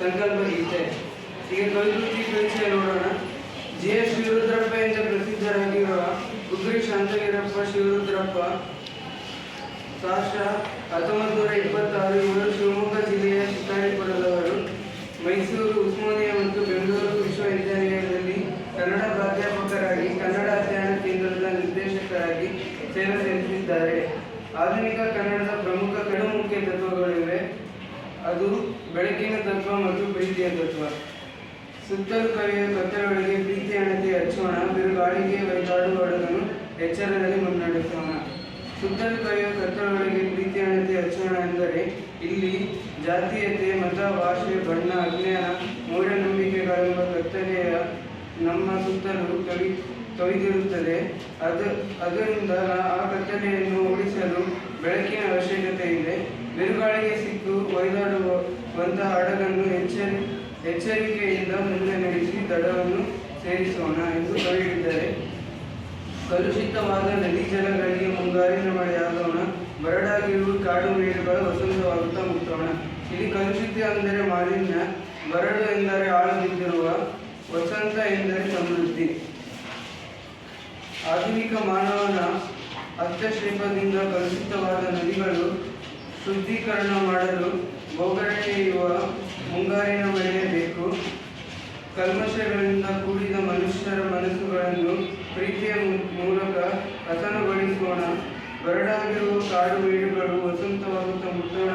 ಸಂಕಲ್ಪ ಗೀತೆ. ಈಗ ಕವಿಕೃತಿ ಪರಿಚಯ ನೋಡೋಣ. ಜಿ ಎಸ್ ಶಿವರುದ್ರಪ್ಪ ಎಂದು ಪ್ರಸಿದ್ಧರಾಗಿರುವ ಉಗ್ರಿ ಶಾಂತವೀರಪ್ಪ ಶಿವರುದ್ರಪ್ಪ. ಸಾಶ ಹತ್ತೊಂಬತ್ತು ನೂರ ಇಪ್ಪತ್ತಾರು ಇವರು ಶಿವಮೊಗ್ಗ ಜಿಲ್ಲೆಯ ಶಿಕಾರಿಪುರದವರು. ಮೈಸೂರು, ಉಸ್ಮಾನಿಯಾ ಮತ್ತು ಬೆಂಗಳೂರು ವಿಶ್ವವಿದ್ಯಾನಿಲಯದಲ್ಲಿ ಕನ್ನಡ ಪ್ರಾಧ್ಯಾಪಕರಾಗಿ, ಕನ್ನಡ ಅಧ್ಯಯನ ಕೇಂದ್ರದ ನಿರ್ದೇಶಕರಾಗಿ ಸೇವೆ ಸಲ್ಲಿಸಿದ್ದಾರೆ. ಆಧುನಿಕ ಕನ್ನಡದ ಪ್ರಮುಖ ಕಡು ಮುಖ್ಯ ತತ್ವಗಳಿವೆ ಅದು ಬೆಳಕಿನ ತತ್ವ ಮತ್ತು ಪ್ರೀತಿಯ ತತ್ವ. ಸುತ್ತಲೂ ಕವಿಯ ಕತ್ತಲೊಳಗೆ ಪ್ರೀತಿ ಅಣತೆ ಹಚ್ಚೋಣ ಬಿರುಗಾಳಿಗೆ ವೈದಾಡುವ ಹಡಗನು ಎಚ್ಚರದಲ್ಲಿ ಮುನ್ನಡೆಸೋಣ. ಸುತ್ತಲೂ ಕವಿಯ ಕತ್ತಲೊಳಗೆ ಪ್ರೀತಿ ಅಣತೆ ಹಚ್ಚೋಣ ಎಂದರೆ ಇಲ್ಲಿ ಜಾತೀಯತೆ, ಮತ, ಭಾಷೆ, ಬಣ್ಣ, ಅಜ್ಞಾನ ಮೂಢನಂಬಿಕೆಗಳೆಂಬ ಕತ್ತಲೆಯ ನಮ್ಮ ಸುತ್ತಲೂ ಕವಿ ಕವಿದಿರುತ್ತದೆ ಅದು, ಅದರಿಂದ ಆ ಕತ್ತಲೆಯನ್ನು ಉಳಿಸಲು ಬೆಳಕಿನ ಬಿರುಗಾಳಿಗೆ ಸಿಕ್ಕು ಬಂದ ಹಡಗನ್ನು ಎಚ್ಚರಿ, ಎಚ್ಚರಿಕೆಯಿಂದ ಮುಂದೆ ನಡೆಸಿ ದಡವನ್ನು ಸೇರಿಸೋಣ ಎಂದು ಹೇಳಿದ್ದಾರೆ ಕಲುಷಿತವಾದ ನದಿ ಜಲಗಳಿಗೆ ಮುಂಗಾರಿನ ಮಳೆಯಾಗೋಣ. ಬರಡಾಗಿರುವ ಕಾಡು ಮೇಡುಗಳ ವಸಂತವಾಗುತ್ತಾ ಮುಟ್ಟೋಣ. ಇಲ್ಲಿ ಕಲುಷಿತ ಅಂದರೆ ಮಾಲಿನ್ಯ. ಬರಡು ಎಂದರೆ ಆಳದಿದ್ದಿರುವ ವಸಂತ ಎಂದರೆ ಸಮೃದ್ಧಿ. ಆಧುನಿಕ ಮಾನವನ ಹಸ್ತಕ್ಷೇಪದಿಂದ ಕಲುಷಿತವಾದ ನದಿಗಳು ಶುದ್ಧೀಕರಣ ಮಾಡಲು ಗೋಗರಣೆಯುವ ಮುಂಗಾರಿನ ಮಳೆ ಬೇಕು. ಕಲ್ಮಶಗಳಿಂದ ಕೂಡಿದ ಮನುಷ್ಯರ ಮನಸ್ಸುಗಳನ್ನು ಪ್ರೀತಿಯ ಮೂಲಕ ಹಸನಗೊಳಿಸೋಣ ಬರಡಾಗಿರುವ ಕಾಡು ಮೇಡುಗಳು ವಸಂತವಾಗುತ್ತಾ ಮುಟ್ಟೋಣ.